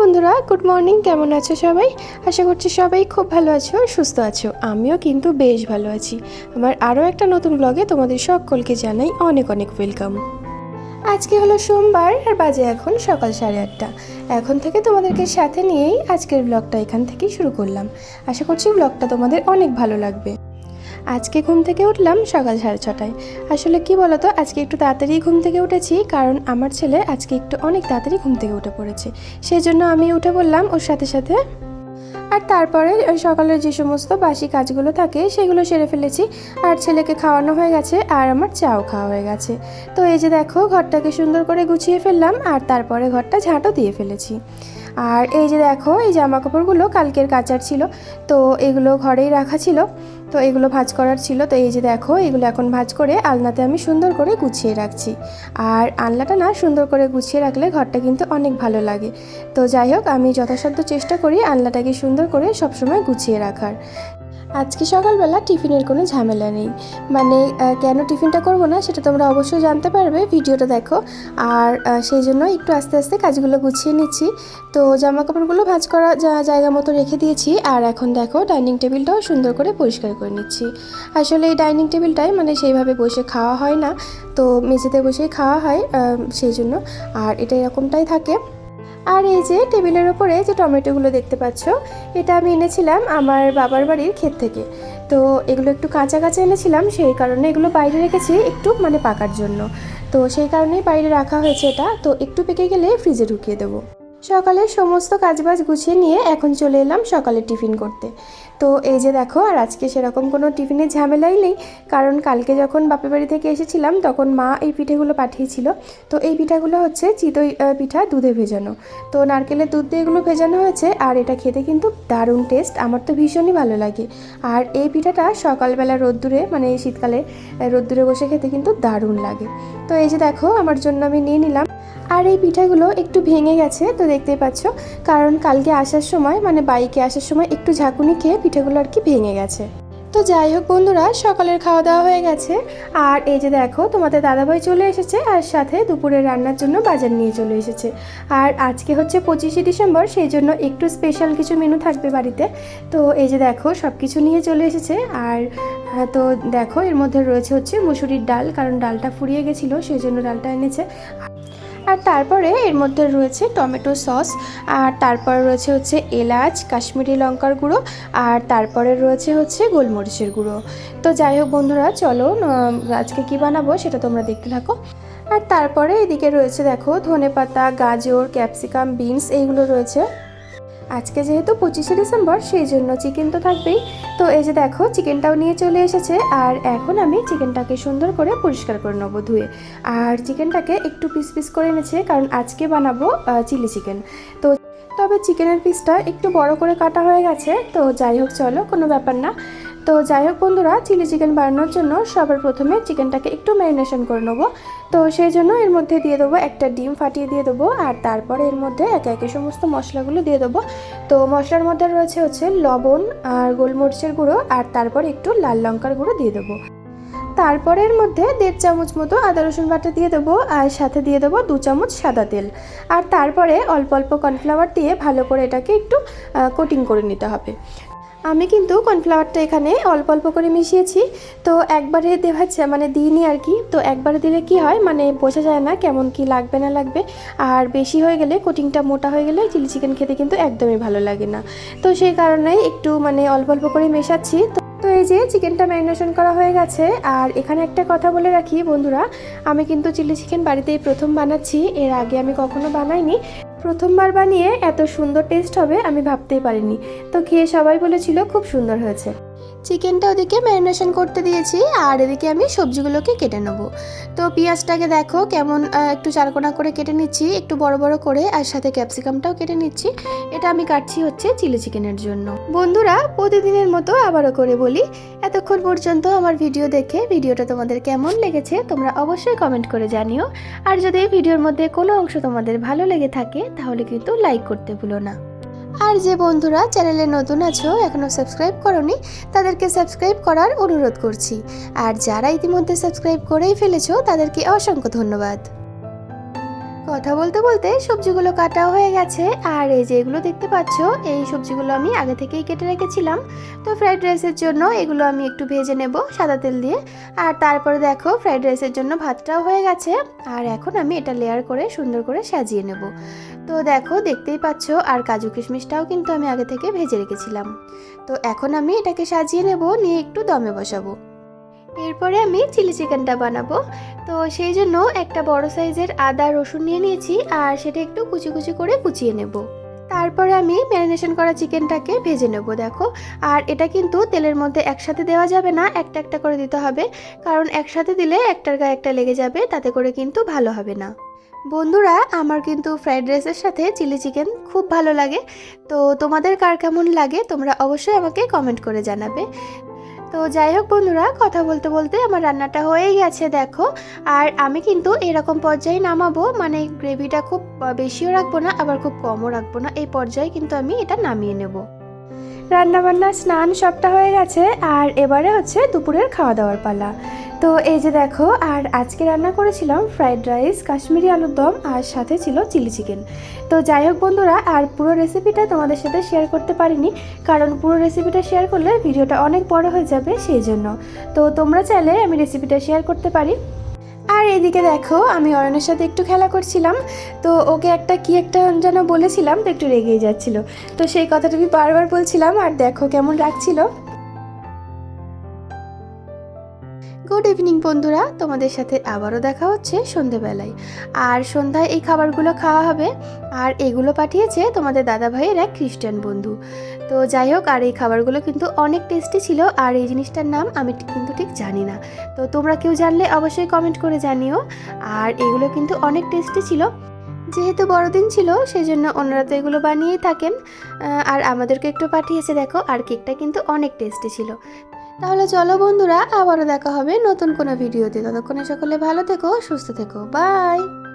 বন্ধুরা good morning কেমন আছো সবাই? আশা করছি সবাই খুব ভালো আছো সুস্থ আছো। আমিও কিন্তু বেশ ভালো আছি। আমার আরও একটা নতুন ব্লগে তোমাদের সকলকে জানাই অনেক অনেক ওয়েলকাম আজকে হলো সোমবার আর বাজে এখন সকাল সাড়ে আটটা। এখন থেকে তোমাদেরকে সাথে নিয়েই আজকের ব্লগটা এখান থেকেই শুরু করলাম। আশা করছি ব্লগটা তোমাদের অনেক ভালো লাগবে। আজকে ঘুম থেকে উঠলাম সকাল সাড়ে ছটায়। আসলে কি বলতো, আজকে একটু তাড়াতাড়ি ঘুম থেকে উঠেছি, কারণ আমার ছেলে আজকে একটু অনেক তাড়াতাড়ি ঘুম থেকে উঠে পড়েছে। সেই জন্য আমি উঠে পড়লাম ওর সাথে সাথে। আর তারপরে সকালের যে সমস্ত বাসি কাজগুলো থাকে, সেগুলো সেরে ফেলেছি। আর ছেলেকে খাওয়ানো হয়ে গেছে, আর আমার চাও খাওয়া হয়ে গেছে। তো এই যে দেখো, ঘরটাকে সুন্দর করে গুছিয়ে ফেললাম, আর তারপরে ঘরটা ঝাঁটও দিয়ে ফেলেছি। আর এই যে দেখো, এই জামা কাপড়গুলো কালকের কাচার ছিল, তো এগুলো ঘরেই রাখা ছিল, তো এগুলো ভাঁজ করার ছিল, তো এই যে দেখো, এগুলো এখন ভাঁজ করে আলনাতে আমি সুন্দর করে গুছিয়ে রাখছি। আর আলনাটা না সুন্দর করে গুছিয়ে রাখলে ঘরটা কিন্তু অনেক ভালো লাগে। তো যাই হোক, আমি যথাসাধ্য চেষ্টা করি আলনাটাকে সুন্দর করে সবসময় গুছিয়ে রাখার। আজকে সকালবেলা টিফিনের কোনো ঝামেলা নেই। মানে কেন টিফিনটা করব না সেটা তোমরা অবশ্যই জানতে পারবে, ভিডিওটা দেখো। আর সেই জন্য একটু আস্তে আস্তে কাজগুলো গুছিয়ে নিচ্ছি। তো জামা কাপড়গুলো ভাঁজ করা যা- জায়গা মতো রেখে দিয়েছি। আর এখন দেখো ডাইনিং টেবিলটাও সুন্দর করে পরিষ্কার করে নিচ্ছি। আসলে এই ডাইনিং টেবিলটাই মানে সেইভাবে বসে খাওয়া হয় না। তো মেঝেতে বসেই খাওয়া হয় সেই জন্য। আর এটা এরকমটাই থাকে। আর এই যে টেবিলের ওপরে যে টমেটোগুলো দেখতে পাচ্ছ, এটা আমি এনেছিলাম আমার বাবার বাড়ির ক্ষেত থেকে। তো এগুলো একটু কাঁচা কাঁচা এনেছিলাম, সেই কারণে এগুলো বাইরে রেখেছি একটু মানে পাকার জন্য। তো সেই কারণেই বাইরে রাখা হয়েছে এটা। তো একটু পেকে গেলে ফ্রিজে ঢুকিয়ে দেবো। সকালে সমস্ত কাজবাজ গুছিয়ে নিয়ে এখন চলে এলাম সকালে টিফিন করতে। তো এই যে দেখো, আর আজকে সেরকম কোনো টিফিনের ঝামেলাই নেই, কারণ কালকে যখন বাপের বাড়ি থেকে এসেছিলাম, তখন মা এই পিঠেগুলো পাঠিয়েছিল। তো এই পিঠাগুলো হচ্ছে চিতই পিঠা দুধে ভেজানো। তো নারকেলের দুধ দিয়ে এগুলো ভেজানো হয়েছে, আর এটা খেতে কিন্তু দারুণ টেস্ট, আমার তো ভীষণই ভালো লাগে। আর এই পিঠাটা সকালবেলা রোদ্দুরে মানে শীতকালে রোদ্দুরে বসে খেতে কিন্তু দারুণ লাগে। তো এই যে দেখো, আমার জন্য আমি নিয়ে নিলাম আর এই পিঠাগুলো একটু ভেঙে গেছে তো দেখতেই পাচ্ছ। কারণ কালকে আসার সময় মানে বাইকে আসার সময় একটু ঝাঁকুনি খেয়ে পিঠাগুলো আর কি ভেঙে গেছে। তো যাই হোক বন্ধুরা সকালের খাওয়া দাওয়া হয়ে গেছে। আর এই যে দেখো তোমাদের দাদাভাই চলে এসেছে আর সাথে দুপুরে রান্নার জন্য বাজার নিয়ে চলে এসেছে। আর আজকে হচ্ছে পঁচিশে ডিসেম্বর সেই জন্য একটু স্পেশাল কিছু মেনু থাকবে বাড়িতে। তো এই যে দেখো সব কিছু নিয়ে চলে এসেছে। আর আহ, তো দেখো এর মধ্যে রয়েছে হচ্ছে মুসুরির ডাল কারণ ডালটা ফুরিয়ে গেছিল সেই জন্য ডালটা এনেছে। আর তারপরে এর মধ্যে রয়েছে টমেটো সস, আর তারপরে রয়েছে হচ্ছে এলাচ, কাশ্মীরি লঙ্কার গুঁড়ো, আর তারপরে রয়েছে হচ্ছে গোলমরিচের গুঁড়ো। তো যাই হোক বন্ধুরা, চলো আজকে কি বানাবো সেটা তোমরা দেখতে থাকো। আর তারপরে এদিকে রয়েছে দেখো ধনে পাতা গাজর, ক্যাপসিকাম, বিনস, এইগুলো রয়েছে। আজকে যেহেতু পঁচিশে ডিসেম্বর, সেই জন্য চিকেন তো থাকবেই। তো এই যে দেখো চিকেনটাও নিয়ে চলে এসেছে, আর এখন আমি চিকেনটাকে সুন্দর করে পরিষ্কার করে নেব ধুয়ে। আর চিকেনটাকে একটু পিস পিস করে এনেছে, কারণ আজকে বানাবো চিলি চিকেন তো তবে চিকেনের পিসটা একটু বড় করে কাটা হয়ে গেছে, তো যাই হোক, চলো, কোনো ব্যাপার না। তো যাই হোক বন্ধুরা, চিলি চিকেন বানানোর জন্য সবার প্রথমে চিকেনটাকে একটু ম্যারিনেশন করে নেব। তো সেই জন্য এর মধ্যে দিয়ে দেবো একটা ডিম ফাটিয়ে দিয়ে দেবো, আর তারপরে এর মধ্যে একে একে সমস্ত মশলাগুলো দিয়ে দেবো। তো মশলার মধ্যে রয়েছে হচ্ছে লবণ আর গোলমরিচের গুঁড়ো, আর তারপর একটু লাল লঙ্কার গুঁড়ো দিয়ে দেবো। তারপরে এর মধ্যে দেড় চামচ মতো আদা রসুন বাটা দিয়ে দেবো, আর সাথে দিয়ে দেবো দু চামচ সাদা তেল। আর তারপরে অল্প অল্প কর্নফ্লাওয়ার দিয়ে ভালো করে এটাকে একটু কোটিং করে নিতে হবে। আমি কিন্তু কর্নফ্লাওয়ারটা এখানে অল্প অল্প করে মিশিয়েছি। তো একবারে দেওয়াচ্ছে মানে দিইনি আর কি। তো একবারে দিলে কি হয় মানে বোঝা যায় না কেমন কি লাগবে, না লাগবে। আর বেশি হয়ে গেলে, কোটিংটা মোটা হয়ে গেলে চিলি চিকেন খেতে কিন্তু একদমই ভালো লাগে না। তো সেই কারণে একটু মানে অল্প অল্প করে মেশাচ্ছি। তো তো এই যে চিকেনটা ম্যারিনেশন করা হয়ে গেছে, আর এখানে একটা কথা বলে রাখি বন্ধুরা, আমি কিন্তু চিলি চিকেন বাড়িতেই প্রথম বানাচ্ছি, এর আগে আমি কখনো বানাইনি। প্রথমবার বানিয়ে এত সুন্দর টেস্ট হবে আমি ভাবতেই পারিনি। তো খেয়ে সবাই বলেছিল খুব সুন্দর হয়েছে। চিকেনটা ওদিকে ম্যারিনেশন করতে দিয়েছি, আর এদিকে আমি সবজিগুলোকে কেটে নেব। তো পেঁয়াজটাকে দেখো কেমন একটু চারকোনা করে কেটে নিচ্ছি, একটু বড় বড় করে, আর সাথে ক্যাপসিকামটাও কেটে নিচ্ছি। এটা আমি কাটছি হচ্ছে চিলি চিকেনের জন্য। বন্ধুরা, প্রতিদিনের মতো আবারও করে বলি, এতক্ষণ পর্যন্ত আমার ভিডিও দেখে ভিডিওটা তোমাদের কেমন লেগেছে, তোমরা অবশ্যই কমেন্ট করে জানিও। আর যদি ভিডিওর মধ্যে কোনো অংশ তোমাদের ভালো লেগে থাকে, তাহলে কিন্তু লাইক করতে ভুলো না। আর যে বন্ধুরা চ্যানেলে নতুন আছো এখনও সাবস্ক্রাইব করনি, তাদেরকে সাবস্ক্রাইব করার অনুরোধ করছি। আর যারা ইতিমধ্যে সাবস্ক্রাইব করেই ফেলেছো, তাদেরকে অসংখ্য ধন্যবাদ। কথা বলতে বলতে সবজিগুলো কাটাও হয়ে গেছে। আর এই যে এগুলো দেখতে পাচ্ছ, এই সবজিগুলো আমি আগে থেকেই কেটে রেখেছিলাম। তো ফ্রাইড রাইসের জন্য এগুলো আমি একটু ভেজে নেব সাদা তেল দিয়ে। আর তারপরে দেখো, ফ্রাইড রাইসের জন্য ভাতটাও হয়ে গেছে। আর এখন আমি এটা লেয়ার করে সুন্দর করে সাজিয়ে নেব। তো দেখো, দেখতেই পাচ্ছ, আর কাজু কিশমিশটাও কিন্তু আমি আগে থেকে ভেজে রেখেছিলাম। তো এখন আমি এটাকে সাজিয়ে নেব, নিয়ে একটু দমে বসাবো। এরপরে আমি চিলি চিকেনটা বানাবো। তো সেই জন্য একটা বড় সাইজের আদা, রসুন নিয়ে নিয়েছি আর সেটা একটু কুচি কুচি করে কুচিয়ে নেব। তারপরে আমি ম্যারিনেশন করা চিকেনটাকে ভেজে নেব, দেখো। আর এটা কিন্তু তেলের মধ্যে একসাথে দেওয়া যাবে না, একটা একটা করে দিতে হবে। কারণ একসাথে দিলে একটার গায়ে একটা লেগে যাবে, তাতে করে কিন্তু ভালো হবে না। বন্ধুরা, আমার কিন্তু ফ্রাইড রাইসের সাথে চিলি চিকেন খুব ভালো লাগে। তো তোমাদের কার কেমন লাগে, তোমরা অবশ্যই আমাকে কমেন্ট করে জানাবে। তো যাই হোক বন্ধুরা, কথা বলতে বলতে আমার রান্নাটা হয়েই গেছে, দেখো। আর আমি কিন্তু এরকম পর্যায়ে নামাবো মানে গ্রেভিটা খুব বেশিও রাখব না, আবার খুব কমও রাখব না। এই পর্যায়ে কিন্তু আমি এটা নামিয়ে নেব। রান্নাবান্না স্নান সবটা হয়ে গেছে, আর এবারে হচ্ছে দুপুরের খাওয়া দাওয়ার পালা। তো এই যে দেখো, আর আজকে রান্না করেছিলাম ফ্রাইড রাইস কাশ্মীরি আলুর দম, আর সাথে ছিল চিলি চিকেন তো যাই হোক বন্ধুরা, আর পুরো রেসিপিটা তোমাদের সাথে শেয়ার করতে পারিনি, কারণ পুরো রেসিপিটা শেয়ার করলে ভিডিওটা অনেক বড় হয়ে যাবে সেই জন্য। তো তোমরা চাইলে আমি রেসিপিটা শেয়ার করতে পারি। আর এদিকে দেখো, আমি অরণের সাথে একটু খেলা করছিলাম, তো ওকে একটা কি একটা যেন বলেছিলাম, তো একটু রেগেই যাচ্ছিল। তো সেই কথাটা আমি বারবার বলছিলাম, আর দেখো কেমন রাখছিল গুড ইভিনিং বন্ধুরা, তোমাদের সাথে আবারও দেখা হচ্ছে সন্ধেবেলায়। আর সন্ধ্যায় এই খাবারগুলো খাওয়া হবে, আর এগুলো পাঠিয়েছে তোমাদের দাদা ভাইয়ের এক খ্রিস্টান বন্ধু। তো যাই হোক, আর এই খাবারগুলো কিন্তু অনেক টেস্টি ছিল, আর এই জিনিসটার নাম আমি কিন্তু ঠিক জানি না। তো তোমরা কেউ জানলে অবশ্যই কমেন্ট করে জানিও, আর এগুলো কিন্তু অনেক টেস্টি ছিল। যেহেতু বড়দিন ছিল সেই জন্য ওনারা তো এগুলো বানিয়েই থাকেন। আর আমাদেরকে একটু পাঠিয়েছে, দেখো, আর কেকটা কিন্তু অনেক টেস্টি ছিল। তাহলে চলো বন্ধুরা, আবারও দেখা হবে নতুন কোনো ভিডিওতে। ততক্ষণে সকলে ভালো থেকো, সুস্থ থেকো। বাই!